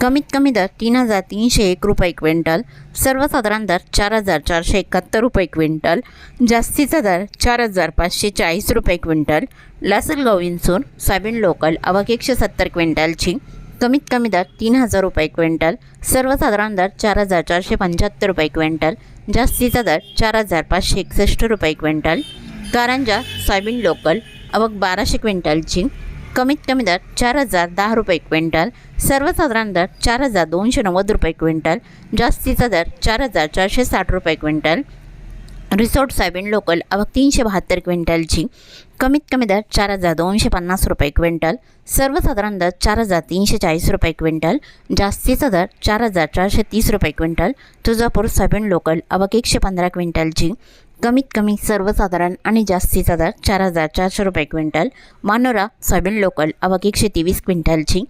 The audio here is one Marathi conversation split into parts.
कमीत कमी दर तीन हजार तीनशे एक रुपये क्विंटल सर्वसाधारण दर चार हजार चारशे एकाहत्तर रुपये क्विंटल जास्तीचा दर चार हजार पाचशे चाळीस रुपये क्विंटल लासलगाव इन्सूर सोयाबीन लोकल आवक एकशे सत्तर क्विंटलची कमीत कमी दर तीन हजार रुपये क्विंटल सर्वसाधारण दर चार हजार चारशे पंच्याहत्तर रुपये क्विंटल जास्तीचा दर चार हजार पाचशे एकसष्ट रुपये क्विंटल कारंजा सोयाबीन लोकल आवक बाराशे क्विंटलची कमीत कमी दर चार हजार दहा रुपये क्विंटल सर्वसाधारण दर चार हजार दोनशे नव्वद रुपये क्विंटल जास्तीचा दर चार हजार चारशे साठ रुपये क्विंटल. रिसोर्ट सोयाबीन लोकल आवक तीनशे बहात्तर क्विंटलची कमीत कमी दर चार हजार दोनशे पन्नास रुपये क्विंटल सर्वसाधारण दर चार हजार तीनशे चाळीस रुपये क्विंटल जास्तीचा दर चार हजार चारशे तीस रुपये क्विंटल. तुळजापूर सोयाबीन लोकल आवक एकशे पंधरा क्विंटलची कमीत कमी सर्वसाधारण आणि जास्तीचा दर चार हजार चारशे रुपये क्विंटल मानोरा सोयाबीन लोकल आवक एकशे तेवीस क्विंटलची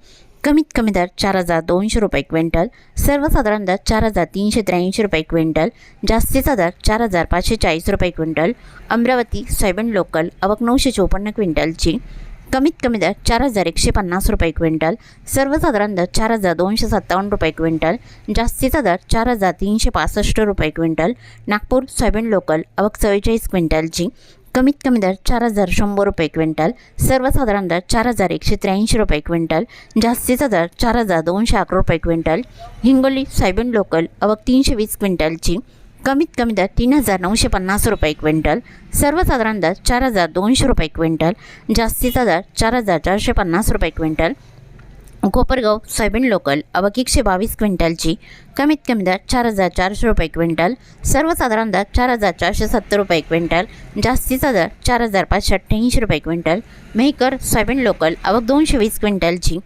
कमीत कमी दर चार हजार दोनशे रुपये क्विंटल सर्वसाधारण दर चार हजार तीनशे त्र्याऐंशी रुपये क्विंटल जास्तीचा दर चार हजार पाचशे चाळीस रुपये क्विंटल अमरावती सोयाबीन लोकल आवक नऊशे चोपन्न क्विंटलची कमीत कमी दर चार हजार एकशे पन्नास रुपये क्विंटल सर्वसाधारण दर चार हजार दोनशे सत्तावन्न रुपये क्विंटल जास्तीचा दर चार हजार तीनशे पासष्ट रुपये क्विंटल नागपूर सोयाबीन लोकल अवक चव्वेचाळीस क्विंटलची कमीत कमी दर चार हजार शंभर रुपये क्विंटल सर्वसाधारण दर चार हजार एकशे त्र्याऐंशी रुपये क्विंटल जास्तीचा दर चार हजार दोनशे अकरा रुपये क्विंटल हिंगोली सोयाबीन लोकल अवक तीनशे वीस क्विंटलची कमीत कमी दर तीन हजार नऊशे पन्नास रुपये क्विंटल सर्वसाधारण दर चार हजार दोनशे रुपये क्विंटल जास्तीचा दर चार हजार चारशे पन्नास रुपये क्विंटल. कोपरगाव सोयाबीन लोकल अवक एकशे बावीस क्विंटलची कमीत कमी दर चार हजार चारशे रुपये क्विंटल सर्वसाधारण दर चार हजार चारशे सत्तर रुपये क्विंटल जास्तीचा दर चार हजार पाचशे अठ्ठ्याऐंशी रुपये क्विंटल. मेहकर सोयाबीन लोकल अवक दोनशे वीस क्विंटलची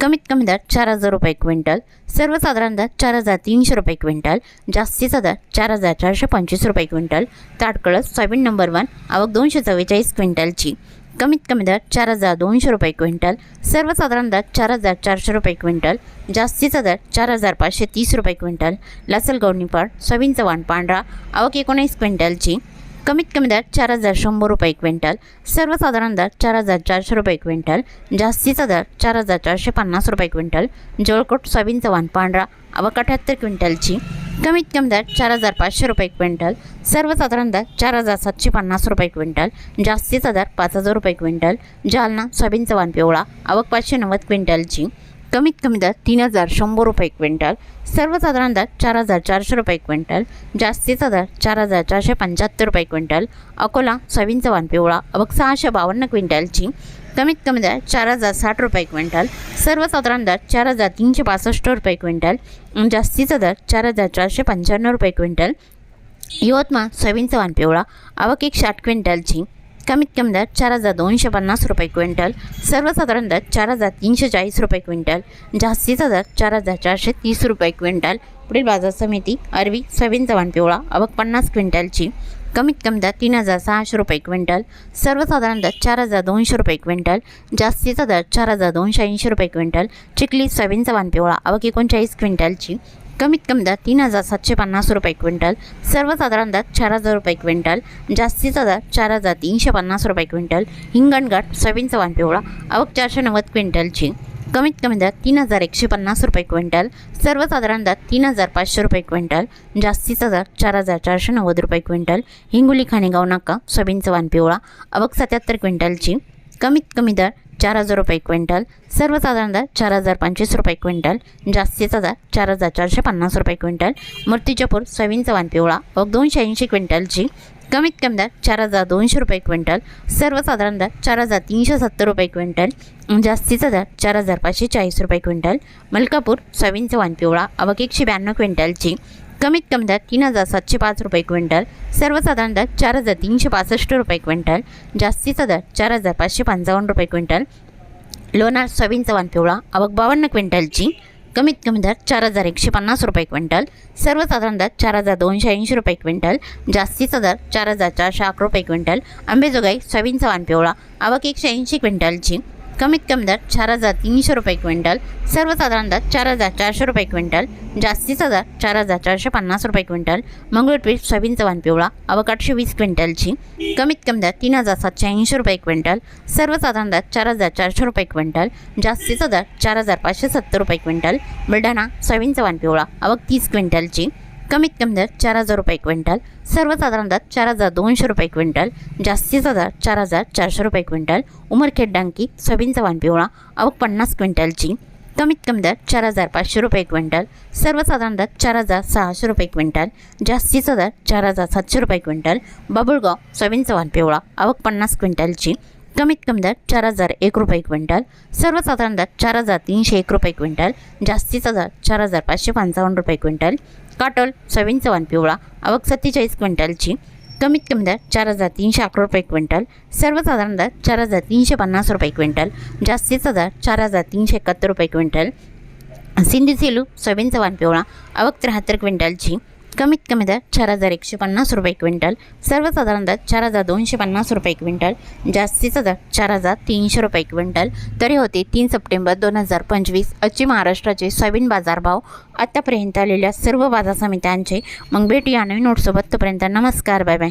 कमीत कमी दर चार हजार रुपये क्विंटल सर्वसाधारण दर चार हजार तीनशे रुपये क्विंटल जास्तीचा दर चार हजार चारशे पंचवीस रुपये क्विंटल ताटकळस सोयाबीन नंबर वन आवक दोनशे चव्वेचाळीस क्विंटलची. कमीत कमी दर चार हजार दोनशे रुपये क्विंटल सर्वसाधारण दर चार हजार चारशे रुपये क्विंटल जास्तीचा दर चार हजार पाचशे तीस रुपये क्विंटल. लासलगाव निपाड सोयाबीन चव्हाण पांढरा आवक एकोणीस क्विंटलची. कमीत कमी दर चार हजार शंभर रुपये क्विंटल सर्वसाधारण दर चार हजार चारशे रुपये क्विंटल जास्तीचा दर चार हजार चारशे पन्नास रुपये क्विंटल जळकोट सोयाबीन चव्हाण पांढरा अवक अठ्याहत्तर क्विंटलची कमीत कमी दर चार हजार पाचशे रुपये क्विंटल सर्वसाधारण दर चार हजार सातशे पन्नास रुपये क्विंटल जास्तीचा दर पाच हजार रुपये क्विंटल जालना सोयाबीन चव्हाण पिवळा आवक पाचशे नव्वद क्विंटलची कमीत कमी दर तीन हजार शंभर रुपये क्विंटल सर्वसाधारण दर चार हजार चारशे रुपये क्विंटल जास्तीचा दर चार हजार चारशे पंच्याहत्तर रुपये क्विंटल अकोला सोयाबीन चव्हाण पिवळा अबक सहाशे बावन्न क्विंटलची कमीत कमी दर चार हजार साठ रुपये क्विंटल सर्वसाधारण दर चार हजार तीनशे पासष्ट रुपये क्विंटल जास्तीचा दर चार हजार चारशे पंच्याण्णव रुपये क्विंटल यवतमाळ सोयाबीन चव्हाण पिवळा आवक एक साठ क्विंटलची कमीत कमी दर चार हजार दोनशे पन्नास रुपये क्विंटल सर्वसाधारण दर चार हजार तीनशे चाळीस रुपये क्विंटल जास्तीचा दर चार हजार चारशे तीस रुपये क्विंटल. पुढील बाजार समिती अरवी सोयाबीन चव्हाण पिवळा अवक पन्नास क्विंटलची. कमीत कमी दर तीन हजार सहाशे रुपये क्विंटल सर्वसाधारण दर चार हजार दोनशे रुपये क्विंटल जास्तीचा दर चार हजार दोनशे ऐंशी रुपये क्विंटल. चिखली सोयाबीन चव्हाण पिवळा अवक एकोणचाळीस क्विंटलची. कमीत कमी दर तीन हजार सातशे पन्नास रुपये क्विंटल सर्वसाधारण दर चार हजार रुपये क्विंटल जास्तीचा दर चार हजार तीनशे पन्नास रुपये क्विंटल हिंगणघाट सोयाबीन चव्हाण पिवळा आवक चारशे नव्वद क्विंटलची कमीत कमी दर तीन हजार एकशे पन्नास रुपये क्विंटल सर्वसाधारण दर तीन हजार पाचशे रुपये क्विंटल जास्तीचा दर चार हजार चारशे नव्वद रुपये क्विंटल हिंगोली खाणेगाव नाका सोयाबीन चव्हाण पिवळा आवक सत्याहत्तर क्विंटलची कमीत कमी दर चार हजार रुपये क्विंटल सर्वसाधारण दर चार हजार पंचवीस रुपये क्विंटल जास्तीचा दर चार हजार चारशे पन्नास रुपये क्विंटल मूर्तिजापूर सोयाबीन चव्हाण पिवळा व दोनशे ऐंशी क्विंटलची कमीत कमी दर चार हजार दोनशे रुपये क्विंटल सर्वसाधारण दर चार हजार तीनशे सत्तर रुपये क्विंटल जास्तीचा दर चार हजार पाचशे चाळीस रुपये क्विंटल मलकापूर सोयाबीनचा वाण पिवळा अवघ एकशे ब्याण्णव क्विंटलची कमीत कमी दर तीन हजार सातशे पाच रुपये क्विंटल सर्वसाधारण दर चार हजार तीनशे पासष्ट रुपये क्विंटल जास्तीचा दर चार हजार पाचशे पंचावन्न रुपये क्विंटल लोणार सोयाबीनचा वाण पिवळा आवक बावन्न क्विंटलची कमीत कमी दर चार हजार एकशे पन्नास रुपये क्विंटल सर्वसाधारण दर चार हजार दोनशे ऐंशी रुपये क्विंटल जास्तीचा दर चार हजार चारशे अकरा रुपये क्विंटल आंबेजोगाई सोयाबीनचा वाण पिवळा आवक एकशे ऐंशी क्विंटलची कमीत कमी दर चार हजार तीनशे रुपये क्विंटल सर्वसाधारण दर चार हजार चारशे रुपये क्विंटल जास्तीचा दर चार हजार चारशे पन्नास रुपये क्विंटल मंगळपीठ सोयाबीनचा वाण पिवळा अवकाठशे आठशे वीस क्विंटलची कमीत कमी दर तीन हजार सातशे ऐंशी रुपये क्विंटल सर्वसाधारण दर चार हजार चारशे रुपये क्विंटल जास्तीचा दर चार हजार पाचशे सत्तर रुपये क्विंटल बुलढाणा सोयाबीनचा वाण पिवळा अवक तीस क्विंटलची कमीत कमी दर चार हजार रुपये क्विंटल सर्वसाधारण दर चार हजार दोनशे रुपये क्विंटल जास्तीचा दर चार हजार चारशे रुपये क्विंटल उमरखेड डांकी सोयाबीनचा वाण पिवळा आवक पन्नास क्विंटलची. कमीत कमी दर चार हजार पाचशे रुपये क्विंटल सर्वसाधारण दर चार हजार सहाशे रुपये क्विंटल जास्तीचा दर चार हजार सातशे रुपये क्विंटल बाबुळगाव सोयाबीनचा वाण पिवळा आवक पन्नास क्विंटलची. कमीत कमी दर चार हजार एक रुपये क्विंटल सर्वसाधारण दर चार हजार तीनशे एक रुपये क्विंटल जास्तीचा दर चार हजार पाचशे पंचावन्न रुपये क्विंटल काटोल सोयाबीनचा वाण पिवळा आवक सत्तेचाळीस क्विंटलची कमीत कमी दर चार हजार तीनशे अकरा रुपये क्विंटल सर्वसाधारण दर चार हजार तीनशे पन्नास रुपये क्विंटल जास्तीचा दर चार हजार तीनशे एकाहत्तर रुपये क्विंटल. सिंधी सेलू सोयाबीन वाण पिवळा आवक त्र्याहत्तर क्विंटलची कमीत कमी दर चार हजार एकशे पन्नास रुपये क्विंटल. सर्वसाधारण दर चार हजार दोनशे पन्नास रुपये क्विंटल. जास्तीचा दर चार हजार तीनशे रुपये क्विंटल. तरी होते तीन सप्टेंबर दोन हजार पंचवीस. आजचे महाराष्ट्राचे सोयाबीन बाजारभाव आतापर्यंत आलेल्या सर्व बाजार समित्यांचे मग भेटूया नवीन नोटसोबत तोपर्यंत नमस्कार बाय बाय.